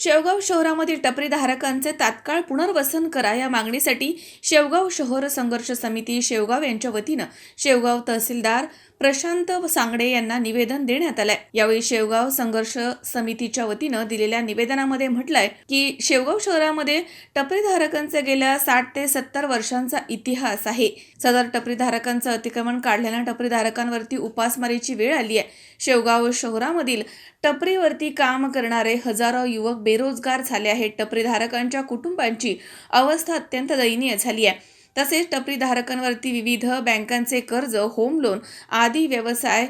शेवगाव शहरामधील टपरी धारकांचे तात्काळ पुनर्वसन करा या मागणीसाठी शेवगाव शहर संघर्ष समिती शेवगाव यांच्या वतीनं शेवगाव तहसीलदार प्रशांत सांगडे यांना निवेदन देण्यात आलंय. यावेळी शेवगाव संघर्ष समितीच्या वतीनं दिलेल्या निवेदनामध्ये म्हटलंय की शेवगाव शहरामध्ये टपरीधारकांचा गेल्या साठ ते सत्तर वर्षांचा इतिहास आहे. सदर टपरीधारकांचं अतिक्रमण काढल्यानं टपरीधारकांवरती उपासमारीची वेळ आली आहे. शेवगाव शहरामधील टपरीवरती काम करणारे हजारो युवक बेरोजगार झाले आहेत. टपरीधारकांच्या कुटुंबांची अवस्था अत्यंत दयनीय झाली आहे. तसेच टपरीधारकांवरती विविध बँकांचे कर्ज होम लोन आदी व्यवसाय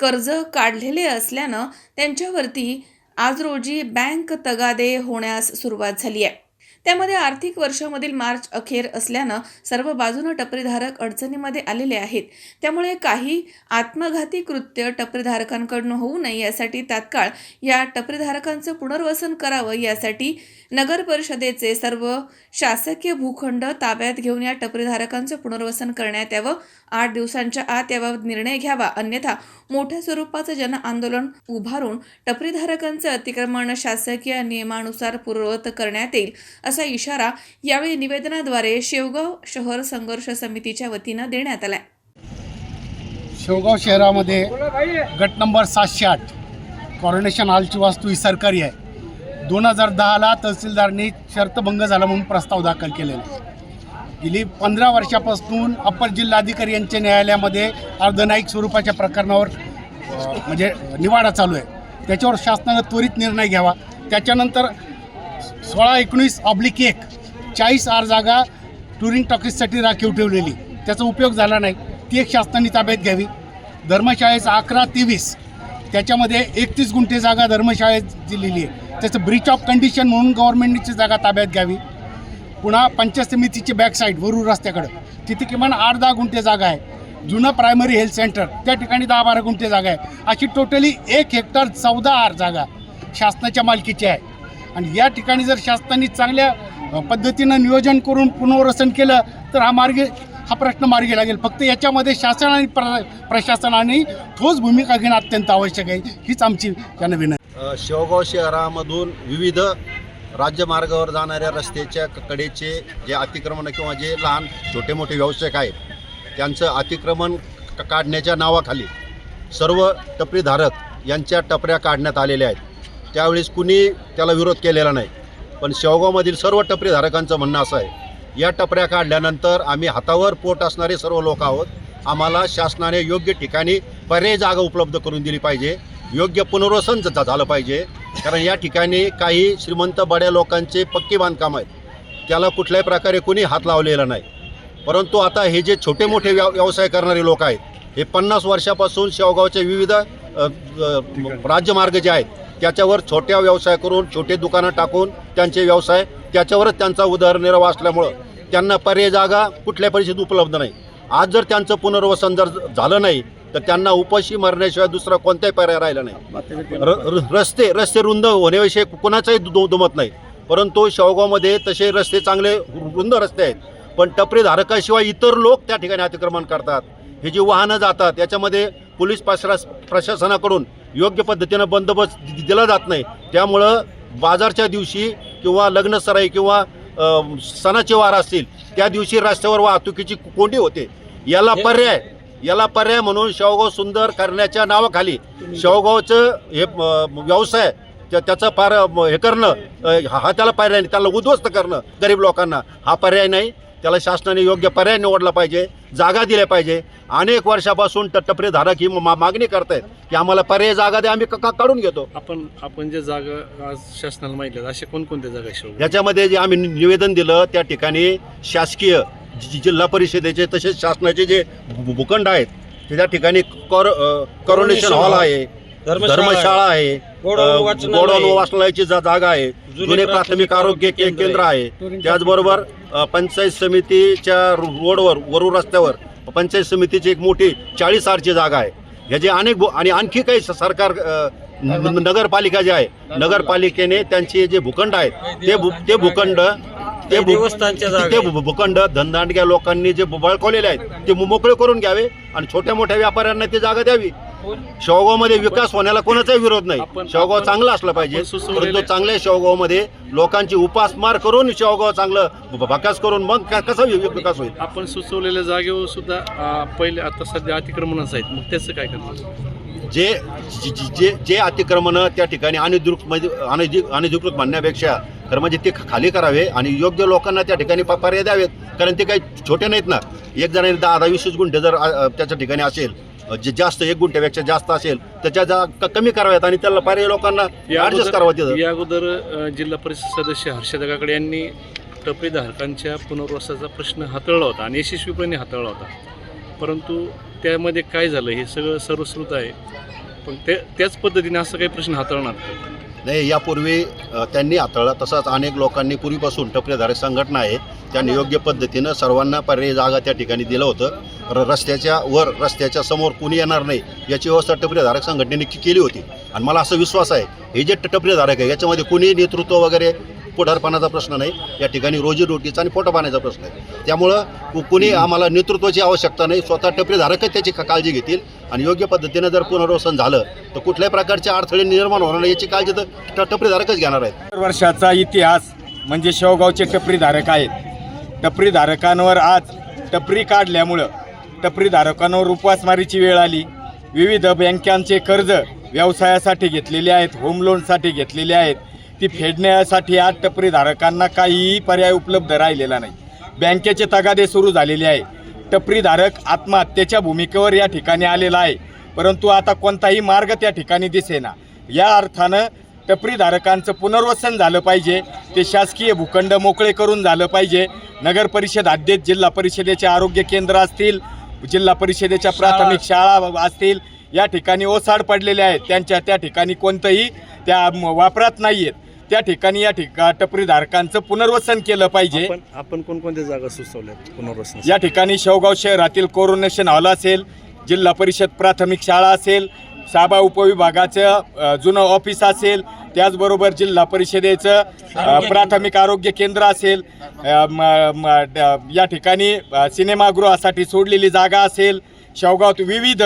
कर्ज काढलेले असल्यानं त्यांच्यावरती आज रोजी बँक तगादे होण्यास सुरुवात झाली आहे. त्यामध्ये आर्थिक वर्षामधील मार्च अखेर असल्यानं सर्व बाजूनं टपरीधारक अडचणीमध्ये आलेले आहेत. त्यामुळे काही आत्मघाती कृत्य टपरीधारकांकडून होऊ नये यासाठी तात्काळ या टपरीधारकांचं पुनर्वसन करावं यासाठी नगर परिषदेचे सर्व शासकीय भूखंड ताब्यात घेऊन या टपरीधारकांचं पुनर्वसन करण्यात यावं. आठ दिवसांच्या आत याबाबत निर्णय घ्यावा. अन्यथा मोठ्या स्वरूपाचं जन आंदोलन उभारून टपरीधारकांचं अतिक्रमण शासकीय नियमानुसार पूर्ववत करण्यात येईल असा इशारा यावेळी निवेदनाद्वारे शेवगाव शहर संघर्ष समितीच्या वतीनं देण्यात आलाय. शेवगाव शहरामध्ये गट नंबर सातशे आठ कॉर्पोरेशन हॉलची वास्तू ही सरकारी आहे. दोन हजार दहाला तहसीलदारनी शर्तभंग झाला म्हणून प्रस्ताव दाखल केलेला आहे. गेली पंधरा वर्षापासून अप्पर जिल्हाधिकारी यांच्या न्यायालयामध्ये अर्धनाईक स्वरूपाच्या प्रकरणावर म्हणजे निवाडा चालू आहे. त्याच्यावर शासनानं त्वरित निर्णय घ्यावा. त्याच्यानंतर सोळा एकोणीस ऑब्लिक एक चाळीस आर जागा टुरिंग टॉकीजसाठी राखीव ठेवलेली. त्याचा उपयोग झाला नाही. ती एक शासनाने ताब्यात घ्यावी. धर्मशाळेचा अकरा तेवीस त्याच्यामध्ये एकतीस गुंठे जागा धर्मशाळेत दिलेली आहे. त्याचं ब्रीच ऑफ कंडिशन म्हणून गव्हर्नमेंटची जागा ताब्यात घ्यावी. पुन्हा पंचायत समितीची बॅकसाईड वरूर रस्त्याकडं. तिथे किमान आठ दहा गुंठे जागा आहे. जुनं प्रायमरी हेल्थ सेंटर त्या ठिकाणी दहा बारा गुंठे जागा आहे. अशी टोटली एक हेक्टर चौदा आर जागा शासनाच्या मालकीची आहे. आणि या ठिकाणी जर शासनाने चांगल्या पद्धतीनं नियोजन करून पुनर्वसन केलं तर हा मार्ग हा प्रश्न मार्गी लागेल. फक्त याच्यामध्ये शासन आणि प्र प्रशासनाने ठोस भूमिका घेणं अत्यंत आवश्यक आहे. हीच आमची त्यांना विनंती. शेवगाव शहरामधून विविध राज्यमार्गावर जाणाऱ्या रस्त्याच्या क- कडेचे जे अतिक्रमण किंवा जे लहान छोटे मोठे व्यावसायिक आहेत त्यांचं अतिक्रमण काढण्याच्या नावाखाली सर्व टपरीधारक यांच्या टपऱ्या काढण्यात आलेल्या आहेत. त्यावेळेस कुणी त्याला विरोध केलेला नाही. पण शेवगावमधील सर्व टपरीधारकांचं म्हणणं असं आहे या टपऱ्या काढल्यानंतर आम्ही हातावर पोट असणारे सर्व लोक आहोत. आम्हाला शासनाने योग्य ठिकाणी पर्यायी जागा उपलब्ध करून दिली पाहिजे. योग्य पुनर्वसन झालं पाहिजे. कारण या ठिकाणी काही श्रीमंत बड्या लोकांचे पक्के बांधकाम आहेत. त्याला कुठल्याही प्रकारे कोणी हात लावलेला नाही. परंतु आता हे जे छोटे मोठे व्यव व्यवसाय करणारे लोक आहेत हे पन्नास वर्षापासून शेवगावचे विविध राज्यमार्ग जे आहेत त्याच्यावर छोट्या व्यवसाय करून छोटे दुकानं टाकून त्यांचे व्यवसाय त्याच्यावरच त्यांचा उदरनिर्वाह असल्यामुळं त्यांना पर्याय जागा कुठल्या परिस्थितीत उपलब्ध नाही. आज जर त्यांचं पुनर्वसन जर झालं नाही तर त्यांना उपाशी मरण्याशिवाय दुसरा कोणताही पर्याय राहिला नाही. र रस्ते रस्ते रुंद होण्याविषयी कोणाचाही दु दुमत नाही. परंतु शेवगावमध्ये तसे रस्ते चांगले रुंद रस्ते आहेत. पण टपरी धारकाशिवाय इतर लोक त्या ठिकाणी अतिक्रमण करतात. हे जी वाहनं जातात याच्यामध्ये पोलीस प्रशा प्रशासनाकडून योग्य पद्धतीनं बंदोबस्त दिला जात नाही. त्यामुळं बाजारच्या दिवशी किंवा लग्नसराई किंवा सणाचे वार असतील त्या दिवशी रस्त्यावर वाहतुकीची कोंडी होते. याला पर्याय याला पर्याय म्हणून शेवगाव सुंदर करण्याच्या नावाखाली शेवगावचं हे व्यवसाय त्या त्याचं फार हे करणं हा त्याला पर्याय नाही. त्याला उद्ध्वस्त करणं गरीब लोकांना हा पर्याय नाही. त्याला शासनाने योग्य पर्याय निवडला पाहिजे जागा दिल्या पाहिजे. अनेक वर्षापासून ट- टपरीधारक ही मागणी करतायत की आम्हाला पर्याय जागा द्या आम्ही काढून घेतो. आपण आपण जे जागा आज शासनाला माहिती आहेत अशा कोणकोणत्या जागा याच्यामध्ये जे आम्ही निवेदन दिलं त्या ठिकाणी शासकीय जिल्हा परिषदेचे तसेच शासनाचे जे भूखंड आहेत त्या ठिकाणी कॉर कॉरोनेशन हॉल आहे. धर्मशाळा आहे. आहे. वाचनालयाची जागा आहे. जुने प्राथमिक आरोग्य के- केंद्र आहे. त्याचबरोबर पंचायत समितीच्या रोडवर वरू रस्त्यावर पंचायत समितीची एक मोठी चाळीस आरची जागा आहे. ह्याचे अनेक आणि आणखी काही सरकार नगरपालिका जे आहे नगरपालिकेने त्यांचे जे भूखंड आहेत ते भू- ते भूखंड ते ते भूखंड धनदांडग्या लोकांनी जे बळकवलेले आहेत ते मोकळे करून घ्यावे आणि छोट्या मोठ्या व्यापाऱ्यांना ती जागा द्यावी. शेवगावमध्ये विकास होण्याला कोणाचाही विरोध नाही. शेवगाव चांगलं असलं पाहिजे. परंतु चांगल्या शेवगावमध्ये. लोकांची उपासमार करून शेवगाव चांगलं भकास करून मग कसा विकास होईल? आपण सुचवलेल्या जागेवर सुद्धा पहिले आता सध्या अतिक्रमणच आहेत. मग त्याचं काय करणार? जे जे- जे अतिक्रमण त्या ठिकाणी अनधिकृत म्हणजे अनधिक अनधिकृत म्हणण्यापेक्षा खरं म्हणजे ते खाली करावे आणि योग्य लोकांना त्या ठिकाणी पर्याय द्यावेत. कारण ते काही छोटे नाहीत ना. एक जणांनी दहा दहा वीस गुंठे जर त्याच्या ठिकाणी असेल जे जास्त एक गुंठ्यापेक्षा जास्त असेल त्याच्या जा कमी कराव्यात आणि त्याला पर्याय लोकांना ऍडजस्ट करावं तिथं. या अगोदर जिल्हा परिषद सदस्य हर्षद काकडे यांनी टपरीधारकांच्या पुनर्वसाचा प्रश्न हाताळला होता आणि यशस्वीपणे हाताळला होता. परंतु त्यामध्ये काय झालं हे सगळं सर्वश्रुत आहे. पण ते त्याच पद्धतीने असं काही प्रश्न हाताळणार? नाही यापूर्वी त्यांनी हाताळला. तसंच अनेक लोकांनी पूर्वीपासून टपरेधारक संघटना आहे त्यांनी योग्य पद्धतीनं सर्वांना पर्यायी जागा त्या ठिकाणी दिलं होतं. र रस्त्याच्या वर रस्त्याच्या समोर कुणी येणार नाही याची व्यवस्था टपरीधारक संघटनेने केली होती. आणि मला असा विश्वास आहे हे जे टपरीधारक आहे याच्यामध्ये कोणीही नेतृत्व वगैरे पुढारपणाचा प्रश्न नाही. या ठिकाणी रोजीरोटीचा आणि पोटापाण्याचा प्रश्न आहे. त्यामुळं कु- कुणी आम्हाला नेतृत्वाची आवश्यकता नाही स्वतः टपरीधारकच त्याची काळजी घेतील. आणि योग्य पद्धतीनं जर पुनर्वसन झालं तर कुठल्याही प्रकारचे अडथळे निर्माण होणार नाही याची काळजी तर ट- टपरीधारकच घेणार आहेत. वर्षाचा इतिहास म्हणजे शेवगावचे टपरीधारक आहेत. टपरीधारकांवर आज टपरी काढल्यामुळं टपरीधारकांवर उपासमारीची वेळ आली. विविध बँकांचे कर्ज व्यवसायासाठी घेतलेले आहेत होम लोनसाठी घेतलेले आहेत. ती फेडण्यासाठी आज टपरीधारकांना काहीही पर्याय उपलब्ध राहिलेला नाही. बँकेचे तगादे सुरू झालेले आहे. टपरीधारक आत्महत्येच्या भूमिकेवर या ठिकाणी आलेला आहे. परंतु आता कोणताही मार्ग त्या ठिकाणी दिसेना. या अर्थानं टपरीधारकांचं पुनर्वसन झालं पाहिजे. ते शासकीय भूखंड मोकळे करून झालं पाहिजे. नगर परिषद अध्यक्ष जिल्हा परिषदेचे आरोग्य केंद्र असतील जिल्हा परिषदेच्या प्राथमिक शाळा असतील या ठिकाणी ओसाड पडलेल्या आहेत. त्यांच्या त्या ठिकाणी कोणतंही त्या वापरात नाही आहेत त्या ठिकाणी या ठिका टपरीधारकांचं पुनर्वसन केलं पाहिजे. आपण कोणकोणत्या जागा सुचवल्या पुनर्वसन? या ठिकाणी शेवगाव शहरातील कोरोनेशन हॉल असेल जिल्हा परिषद प्राथमिक शाळा असेल साबा उपविभागाचं जुनं ऑफिस असेल त्याचबरोबर जिल्हा परिषदेचं प्राथमिक आरोग्य केंद्र असेल म- ड- या ठिकाणी सिनेमागृहासाठी सोडलेली जागा असेल शेवगावात विविध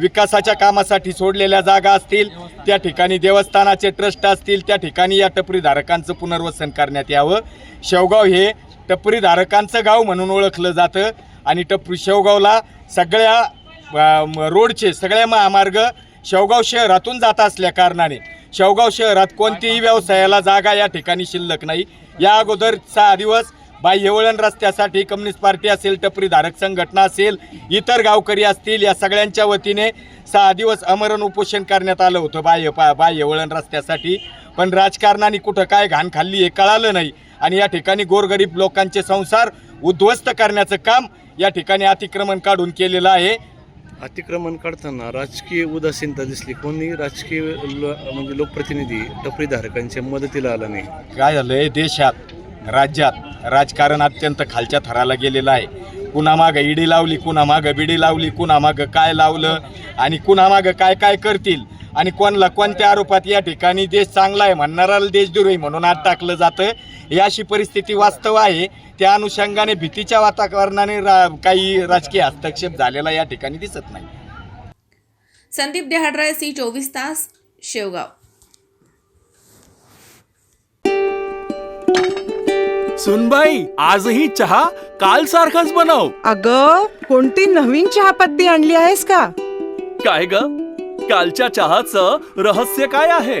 विकासाच्या कामासाठी सोडलेल्या जागा असतील त्या ठिकाणी देवस्थानाचे ट्रस्ट असतील त्या ठिकाणी या टपरीधारकांचं पुनर्वसन करण्यात यावं. शेवगाव हे टपरीधारकांचं गाव म्हणून ओळखलं जातं आणि टप शेवगावला सगळ्या रोडचे सगळे महामार्ग शेवगाव शहरातून जात असल्या कारणाने शेवगाव शहरात कोणतीही व्यवसायाला जागा या ठिकाणी शिल्लक नाही. या अगोदर सहा दिवस बाह्यवळण रस्त्यासाठी कम्युनिस्ट पार्टी असेल टपरीधारक संघटना असेल इतर गावकरी असतील या सगळ्यांच्या वतीने सहा दिवस अमरण उपोषण करण्यात आलं होतं बाह्य पा बाह्यवळण रस्त्यासाठी. पण राजकारणाने कुठं काय घाण खाल्ली हे कळालं नाही. आणि या ठिकाणी गोरगरीब लोकांचे संसार उद्ध्वस्त करण्याचं काम या ठिकाणी अतिक्रमण काढून केलेलं आहे. अतिक्रमण काढताना राजकीय उदासीनता दिसली. कोणी राजकीय ल म्हणजे लोकप्रतिनिधी टपरीधारकांच्या मदतीला आला नाही. काय झालंय? देशात राज्यात राजकारण अत्यंत खालच्या थराला गेलेलं आहे. कुणामागं ईडी लावली कुणामागं बिडी लावली कुणामागं काय लावलं आणि कुणामागं काय काय करतील आणि कोणला कोणत्या आरोपात या ठिकाणी देश चांगला आहे म्हणणाराला देशद्रोही म्हणून आत टाकलं जातं. ही अशी परिस्थिती वास्तव आहे. त्या अनुषंगाने भीतीच्या वातावरणाने रा काही राजकीय हस्तक्षेप झालेला या ठिकाणी दिसत नाही. संदीप देहाडराय सी चोवीस तास शेवगाव. सुनबाई आजही चहा काल सारखाच बनव. अग कोणती नवीन चहापत्ती आणली आहेस का? काय ग? कालच्या चहाचं रहस्य काय आहे?